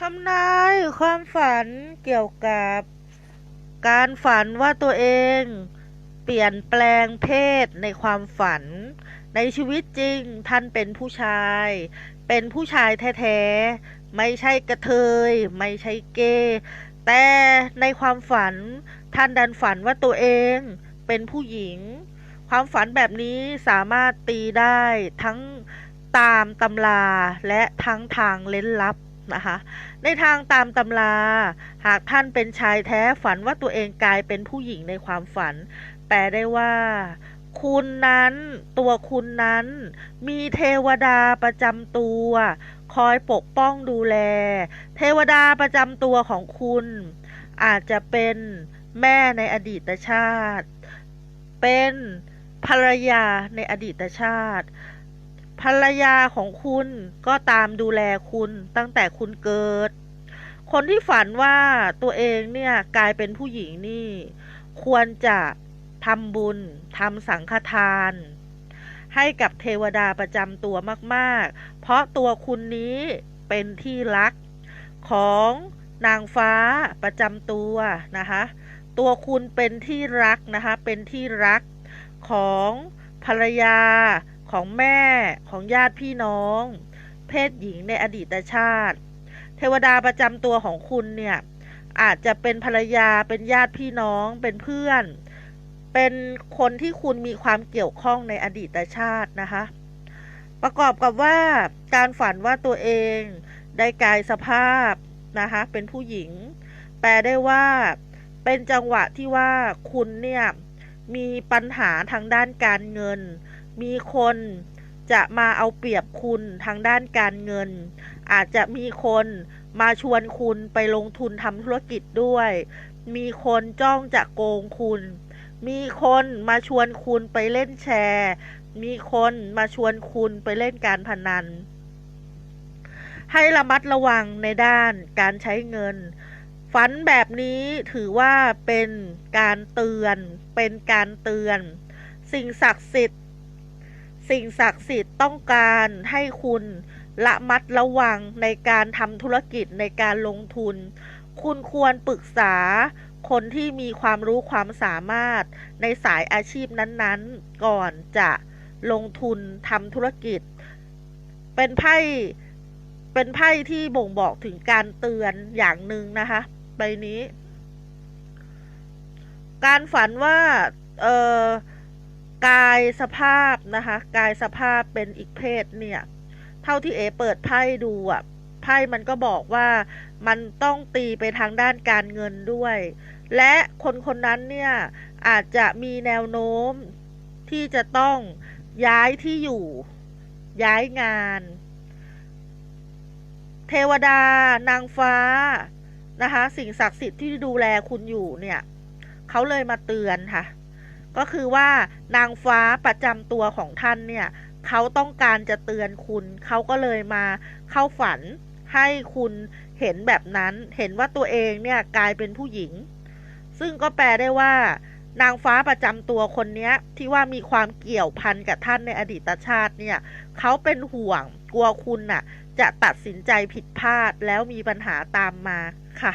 ทำนายความฝันเกี่ยวกับ การฝันว่าตัวเอง เปลี่ยนแปลงเพศในความฝัน ในชีวิตจริงท่านเป็นผู้ชาย เป็นผู้ชายแท้ๆ ไม่ใช่กระเทย ไม่ใช่เกย์แต่ในความฝันท่านดันฝันว่าตัวเองเป็นผู้หญิง ความฝันแบบนี้สามารถตีได้ทั้งตามตำราและทั้งทางเล้นลับ นะคะ ในทางตามตำรา หากท่านเป็นชายแท้ฝันว่าตัวเองกลายเป็นผู้หญิงในความฝัน แปลได้ว่า คุณนั้น ตัวคุณนั้น มีเทวดาประจำตัว คอยปกป้องดูแล เทวดาประจำตัวของคุณ อาจจะเป็นแม่ในอดีตชาติ เป็นภรรยาในอดีตชาติ ภรรยาของคุณก็ตามดูแลคุณตั้งแต่คุณเกิด คนที่ฝันว่าตัวเองเนี่ยกลายเป็นผู้หญิงนี่ ควรจะทำบุญทำสังฆทาน ให้กับเทวดาประจำตัวมากๆ เพราะตัวคุณนี้เป็นที่รักของนางฟ้าประจำตัวนะคะ ตัวคุณเป็นที่รักนะคะ เป็นที่รักของภรรยา ของแม่ของญาติพี่น้อง เพศหญิงในอดีตชาติ เทวดาประจำตัวของคุณเนี่ย อาจจะเป็นภรรยาเป็นญาติพี่น้องเป็นเพื่อน เป็นคนที่คุณมีความเกี่ยวข้องในอดีตชาตินะคะ ประกอบกับว่าการฝันว่าตัวเองได้กายสภาพนะคะเป็นผู้หญิง แปลได้ว่าเป็นจังหวะที่ว่าคุณเนี่ยมีปัญหาทางด้านการเงิน มีคนจะมาเอาเปรียบคุณทางด้านการเงิน อาจจะมีคนมาชวนคุณไปลงทุนทำธุรกิจด้วย มีคนจ้องจะโกงคุณ มีคนมาชวนคุณไปเล่นแชร์ มีคนมาชวนคุณไปเล่นการพนัน ให้ระมัดระวังในด้านการใช้เงิน ฝันแบบนี้ถือว่าเป็นการเตือน เป็นการเตือน สิ่งศักดิ์สิทธิ์ สิ่งศักดิ์สิทธิ์ต้องการให้คุณละมัดระวังในการทำธุรกิจในการลงทุน คุณควรปรึกษาคนที่มีความรู้ความสามารถในสายอาชีพนั้นๆ ก่อนจะลงทุนทำธุรกิจ เป็นไพ่เป็นไพ่ที่บ่งบอกถึงการเตือนอย่างหนึ่งนะคะใบนี้ การฝันว่า เออ กายสภาพนะคะ กายสภาพเป็นอีกเพศเนี่ย เท่าที่เอเปิดไพ่ดูอะไพ่มันก็บอกว่ามันต้องตีไปทางด้านการเงินด้วย และคนคนนั้นเนี่ย อาจจะมีแนวโน้มที่จะต้องย้ายที่อยู่ ย้ายงาน เทวดา นางฟ้านะคะ สิ่งศักดิ์สิทธิ์ที่ดูแลคุณอยู่เนี่ย เขาเลยมาเตือนค่ะ ก็คือว่านางฟ้าประจำตัวของท่านเนี่ยเขาต้องการจะเตือนคุณ เขาก็เลยมาเข้าฝันให้คุณเห็นแบบนั้น เห็นว่าตัวเองเนี่ยกลายเป็นผู้หญิง ซึ่งก็แปลได้ว่า นางฟ้าประจำตัวคนนี้ที่ว่ามีความเกี่ยวพันกับท่านในอดีตชาติเนี่ยเขาเป็นห่วงกลัวคุณน่ะ จะตัดสินใจผิดพลาดแล้วมีปัญหาตามมาค่ะ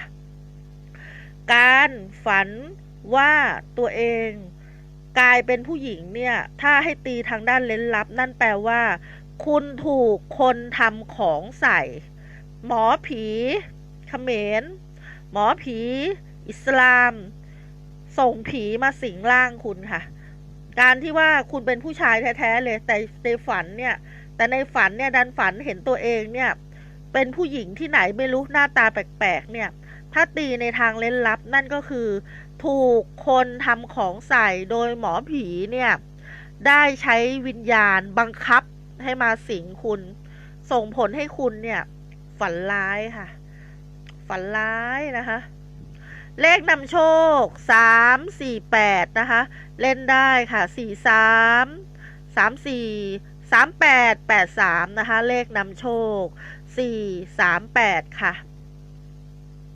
การฝันว่าตัวเอง กลายเป็นผู้หญิงเนี่ย ถ้าให้ตีทางด้านเล้นลับ นั่นแปลว่า คุณถูกคนทำของใส่ หมอผีเขมร หมอผี อิสลาม ส่งผีมาสิงร่างคุณค่ะ การที่ว่าคุณเป็นผู้ชายแท้ๆเลย แต่ในฝันเนี่ย แต่ในฝันเนี่ยดันฝันเห็นตัวเองเนี่ย เป็นผู้หญิงที่ไหนไม่รู้หน้าตาแปลกๆเนี่ย ถ้าตีในทางเล่นลับนั่นก็คือ ถูกคนทำของใส่โดยหมอผีเนี่ย ได้ใช้วิญญาณบังคับให้มาสิงคุณ ส่งผลให้คุณเนี่ย ฝันร้ายค่ะ ฝันร้ายนะคะ เลขนำโชคสามสี่แปดนะคะ เล่นได้ค่ะสี่สามสามสี่สามแปดแปดสามนะคะ เลขนำโชคสี่สามแปดค่ะ